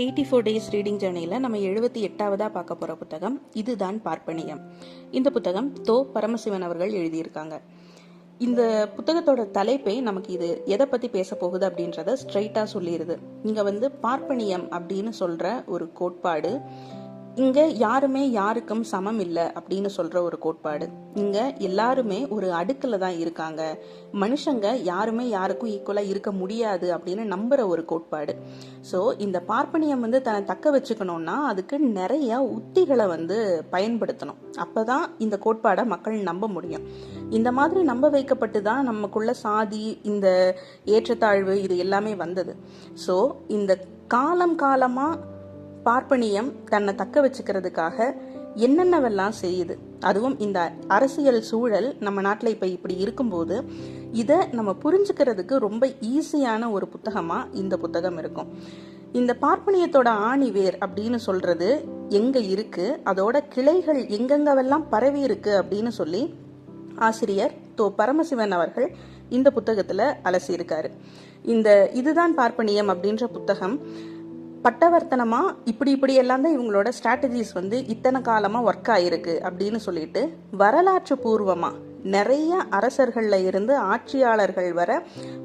Eighty four days reading ஜேர்னியில் நம்ம எழுபத்தி எட்டாவதாக பார்க்க போகிற புத்தகம் இதுதான் பார்ப்பனியம். இந்த புத்தகம் தோ பரமசிவன் அவர்கள் எழுதியிருக்காங்க. இந்த புத்தகத்தோட தலைப்பே நமக்கு இது எதை பற்றி பேச போகுது அப்படின்றத ஸ்ட்ரைட்டாக சொல்லிடுது இங்கே வந்து பார்ப்பனியம் அப்படின்னு சொல்கிற ஒரு கோட்பாடு இங்கே யாருமே யாருக்கும் சமம் இல்லை அப்படின்னு சொல்கிற ஒரு கோட்பாடு. இங்கே எல்லாருமே ஒரு அடுக்கில் தான் இருக்காங்க. மனுஷங்க யாருமே யாருக்கும் ஈக்குவலாக இருக்க முடியாது அப்படின்னு நம்புகிற ஒரு கோட்பாடு. ஸோ இந்த பார்ப்பனியம் வந்து தன்னை தக்க வச்சுக்கணும்னா அதுக்கு நிறைய உத்திகளை வந்து பயன்படுத்தணும். அப்போ தான் இந்த கோட்பாடை மக்கள் நம்ப முடியும். இந்த மாதிரி நம்ப வைக்கப்பட்டு தான் நமக்குள்ள சாதி இந்த ஏற்றத்தாழ்வு இது எல்லாமே வந்தது. ஸோ இந்த காலம் காலமாக பார்ப்பனியம் தன்னை தக்க வச்சுக்கிறதுக்காக என்னென்னவெல்லாம் செய்யுது? அதுவும் இந்த அரசியல் சூழல் நம்ம நாட்டில் இப்போ இப்படி இருக்கும்போது இதை நம்ம புரிஞ்சுக்கிறதுக்கு ரொம்ப ஈஸியான ஒரு புத்தகமாக இந்த புத்தகம் இருக்கும். இந்த பார்ப்பனியத்தோட ஆணிவேர் அப்படின்னு சொல்றது எங்க இருக்கு? அதோட கிளைகள் எங்கெங்கவெல்லாம் பரவி இருக்கு அப்படின்னு சொல்லி ஆசிரியர் தோ பரமசிவன் அவர்கள் இந்த புத்தகத்துல அலசியிருக்காரு. இந்த இதுதான் பார்ப்பனியம் அப்படின்ற புத்தகம். பட்டவர்த்தனமாக இப்படி இப்படி எல்லாம் தான் இவங்களோட ஸ்ட்ராட்டஜிஸ் வந்து இத்தனை காலமாக ஒர்க் ஆயிருக்கு அப்படின்னு சொல்லிட்டு வரலாற்று பூர்வமாக நிறைய அரசர்களில் இருந்து ஆட்சியாளர்கள் வர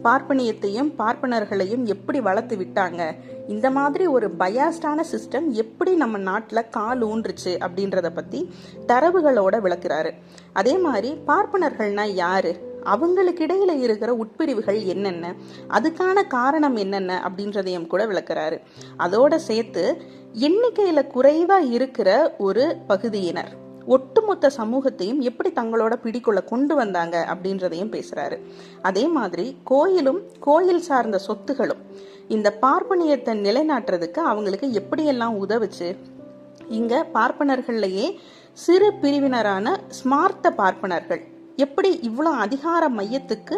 பார்ப்பனியத்தையும் பார்ப்பனர்களையும் எப்படி வளர்த்து விட்டாங்க? இந்த மாதிரி ஒரு பயாஸ்டான சிஸ்டம் எப்படி நம்ம நாட்டில் கால் ஊன்றுச்சு அப்படின்றத பற்றி தரவுகளோட விளக்குறாரு. அதே மாதிரி பார்ப்பனர்கள்னா யாரு? அவங்களுக்கு இடையில இருக்கிற உட்பிரிவுகள் என்னென்ன? அதுக்கான காரணம் என்னென்ன? அப்படின்றதையும் கூட விளக்குறாரு. அதோட சேர்த்து எண்ணிக்கையில குறைவா இருக்கிற ஒரு பகுதியினர் ஒட்டுமொத்த சமூகத்தையும் எப்படி தங்களோட பிடிக்குள்ள கொண்டு வந்தாங்க அப்படின்றதையும் பேசுறாரு. அதே மாதிரி கோயிலும் கோயில் சார்ந்த சொத்துகளும் இந்த பார்ப்பனியத்தை நிலைநாட்டுறதுக்கு அவங்களுக்கு எப்படியெல்லாம் உதவுச்சு? இங்க பார்ப்பனர்கள்லயே சிறு பிரிவினரான ஸ்மார்த்த பார்ப்பனர்கள் எப்படி இவ்வளோ அதிகார மையத்துக்கு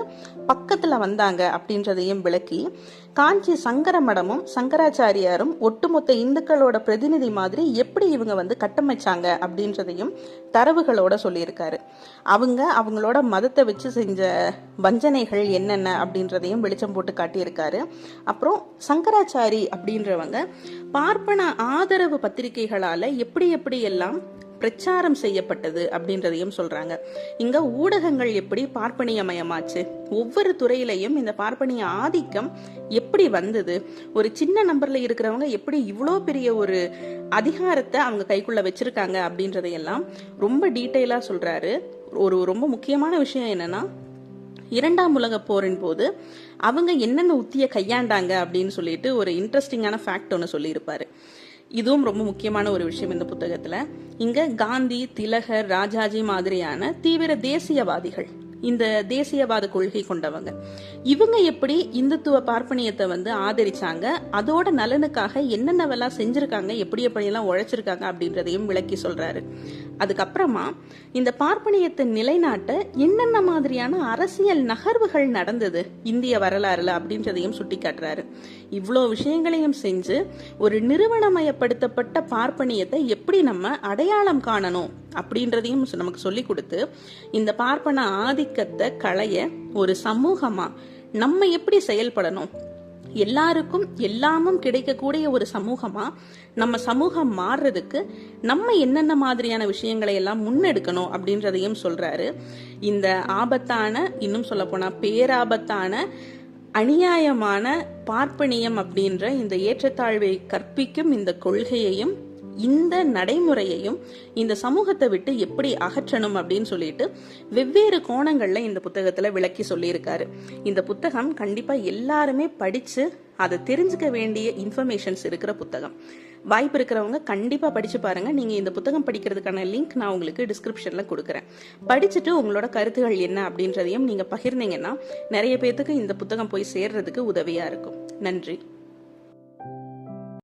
பக்கத்தில் வந்தாங்க அப்படின்றதையும் விளக்கி காஞ்சி சங்கர மடமும் சங்கராச்சாரியாரும் ஒட்டுமொத்த இந்துக்களோட பிரதிநிதி மாதிரி எப்படி இவங்க வந்து கட்டமைச்சாங்க அப்படின்றதையும் தரவுகளோட சொல்லியிருக்காரு. அவங்க அவங்களோட மதத்தை வச்சு செஞ்ச வஞ்சனைகள் என்னென்ன அப்படின்றதையும் வெளிச்சம் போட்டு காட்டியிருக்காரு. அப்புறம் சங்கராச்சாரி அப்படின்றவங்க பார்ப்பன ஆதரவு பத்திரிகைகளால் எப்படி எப்படி எல்லாம் பிரச்சாரம் செய்யப்பட்டது அப்படின்றதையும் சொல்றாங்க. இங்க ஊடகங்கள் எப்படி பார்ப்பனியமயமாச்சு? ஒவ்வொரு துறையிலையும் இந்த பார்ப்பனிய ஆதிக்கம் எப்படி வந்தது? ஒரு சின்ன நம்பர்ல இருக்கிறவங்க எப்படி இவ்வளோ பெரிய ஒரு அதிகாரத்தை அவங்க கைக்குள்ள வச்சிருக்காங்க அப்படின்றதையெல்லாம் ரொம்ப டீட்டெயிலா சொல்றாரு. ஒரு ரொம்ப முக்கியமான விஷயம் என்னன்னா இரண்டாம் உலக போரின் போது அவங்க என்னென்ன உத்தியை கையாண்டாங்க அப்படின்னு சொல்லிட்டு ஒரு இன்ட்ரெஸ்டிங்கான ஃபேக்ட் ஒன்று சொல்லியிருப்பாரு. இதுவும் ரொம்ப முக்கியமான ஒரு விஷயம் இந்த புத்தகத்துல. இங்க காந்தி திலகர் ராஜாஜி மாதிரியான தீவிர தேசியவாதிகள் இந்த தேசியவாத கொள்கை கொண்டவங்க. இவங்க எப்படி இந்துத்துவ பார்ப்பனியத்தை வந்து ஆதரிச்சாங்க அதோட நலனுக்காக என்னென்னவெல்லாம் செஞ்சிருக்காங்க எப்படி எப்படியெல்லாம் உழைச்சிருக்காங்க அப்படின்றதையும் விளக்கி சொல்றாரு. அதுக்கப்புறமா இந்த பார்ப்பனியத்தை நிலைநாட்ட என்னென்ன மாதிரியான அரசியல் நகர்வுகள் நடந்தது இந்திய வரலாறுல அப்படின்றதையும் சுட்டி காட்டுறாரு இவ்வளோ விஷயங்களையும் செஞ்சு ஒரு நிறுவனமயப்படுத்தப்பட்ட பார்ப்பனியத்தை எப்படி நம்ம அடையாளம் காணணும் அப்படின்றதையும் நமக்கு சொல்லி கொடுத்து இந்த பார்ப்பன ஆதிக்கத்தை களைய ஒரு சமூகமா நம்ம எப்படி செயல்படணும்? எல்லாருக்கும் எல்லாமும் கிடைக்கக்கூடிய ஒரு சமூகமா நம்ம சமூகம் மாறுறதுக்கு நம்ம என்னென்ன மாதிரியான விஷயங்களை எல்லாம் முன்னெடுக்கணும் அப்படின்றதையும் சொல்றாரு. இந்த ஆபத்தான இன்னும் சொல்ல போனா பேராபத்தான அநியாயமான பார்ப்பனியம் அப்படின்ற இந்த ஏற்றத்தாழ்வை கற்பிக்கும் இந்த கொள்கையையும் இந்த நடைமுறையையும் இந்த சமூகத்தை விட்டு எப்படி அகற்றணும் அப்படின்னு சொல்லிட்டு வெவ்வேறு கோணங்கள்ல இந்த புத்தகத்துல விளக்கி சொல்லியிருக்காரு. இந்த புத்தகம் கண்டிப்பா எல்லாருமே படிச்சு அதை தெரிஞ்சுக்க வேண்டிய இன்ஃபர்மேஷன்ஸ் இருக்கிற புத்தகம். வாய்ப்பு இருக்கிறவங்க கண்டிப்பாக படிச்சு பாருங்க. நீங்கள் இந்த புத்தகம் படிக்கிறதுக்கான லிங்க் நான் உங்களுக்கு டிஸ்கிரிப்ஷனில் கொடுக்குறேன். படிச்சுட்டு உங்களோட கருத்துகள் என்ன அப்படின்றதையும் நீங்கள் பகிர்ந்தீங்கன்னா நிறைய பேர்த்துக்கு இந்த புத்தகம் போய் சேர்றதுக்கு உதவியாக இருக்கும். நன்றி.